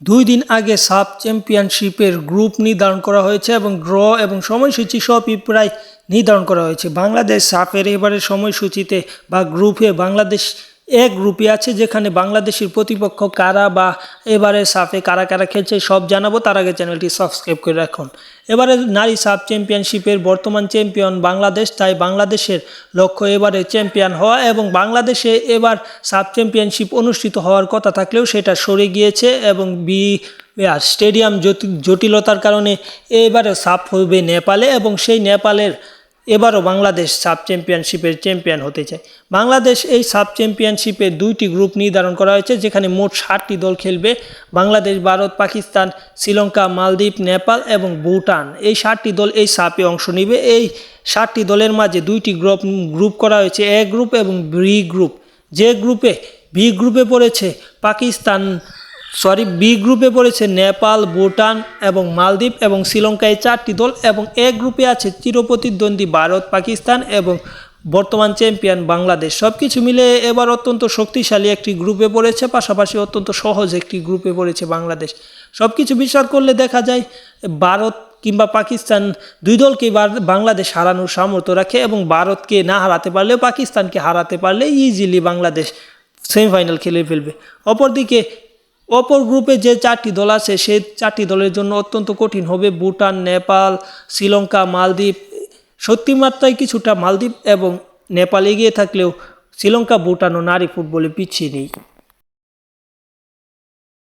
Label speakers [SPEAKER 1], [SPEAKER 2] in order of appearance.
[SPEAKER 1] দুই দিন আগে সাব চ্যাম্পিয়নশিপের গ্রুপ নির্ধারণ করা হয়েছে এবং ড্র এবং সময়সূচি সবই প্রায় নির্ধারণ করা হয়েছে। বাংলাদেশ সাফের এবারের সময়সূচিতে বা গ্রুপে বাংলাদেশ এক গ্রুপে আছে যেখানে বাংলাদেশের প্রতিপক্ষ কারা বা এবারে সাফে কারা কারা খেলছে সব জানাব, তার আগে চ্যানেলটি সাবস্ক্রাইব করে রাখুন। এবারে নারী সাব চ্যাম্পিয়নশিপের বর্তমান চ্যাম্পিয়ন বাংলাদেশ, তাই বাংলাদেশের লক্ষ্য এবারে চ্যাম্পিয়ন হওয়া এবং বাংলাদেশে এবার সাব চ্যাম্পিয়নশিপ অনুষ্ঠিত হওয়ার কথা থাকলেও সেটা সরে গিয়েছে এবং বি আর স্টেডিয়াম জটিলতার কারণে এবারে সাপ হবে নেপালে এবং সেই নেপালের এবারও বাংলাদেশ সাব চ্যাম্পিয়নশিপের চ্যাম্পিয়ন হতে চায়। বাংলাদেশ এই সাব চ্যাম্পিয়নশিপে দুইটি গ্রুপ নির্ধারণ করা হয়েছে, যেখানে মোট ষাটটি দল খেলবে। বাংলাদেশ, ভারত, পাকিস্তান, শ্রীলঙ্কা, মালদ্বীপ, নেপাল এবং ভুটান। এই ষাটটি দল এই সাপে অংশ নেবে। এই ষাটটি দলের মাঝে দুইটি গ্রুপ গ্রুপ করা হয়েছে, এ গ্রুপ এবং বি গ্রুপ। যে গ্রুপে, বি গ্রুপে পড়েছে পাকিস্তান সরি বি গ্রুপে পড়েছে নেপাল, ভুটান এবং মালদ্বীপ এবং শ্রীলঙ্কায় চারটি দল এবং এ গ্রুপে আছে চিরপ্রতিদ্বন্দ্বী ভারত, পাকিস্তান এবং বর্তমান চ্যাম্পিয়ন বাংলাদেশ। সব কিছু মিলে এবার অত্যন্ত শক্তিশালী একটি গ্রুপে পড়েছে, পাশাপাশি অত্যন্ত সহজ একটি গ্রুপে পড়েছে বাংলাদেশ। সব কিছু বিচার করলে দেখা যায়, ভারত কিংবা পাকিস্তান দুই দলকেই বার- বাংলাদেশ হারানোর সামর্থ্য রাখে এবং ভারতকে না হারাতে পারলেও পাকিস্তানকে হারাতে পারলে ইজিলি বাংলাদেশ সেমিফাইনাল খেলে ফেলবে। অপরদিকে অপর গ্রুপে যে চারটি দল আছে, সেই চারটি দলের জন্য অত্যন্ত কঠিন হবে। ভুটান, নেপাল, শ্রীলঙ্কা, মালদ্বীপ। সত্যি মাত্রায় কিছুটা মালদ্বীপ এবং নেপাল এগিয়ে থাকলেও শ্রীলঙ্কা, ভুটান ও নারী ফুটবলে পিছিয়ে নেই।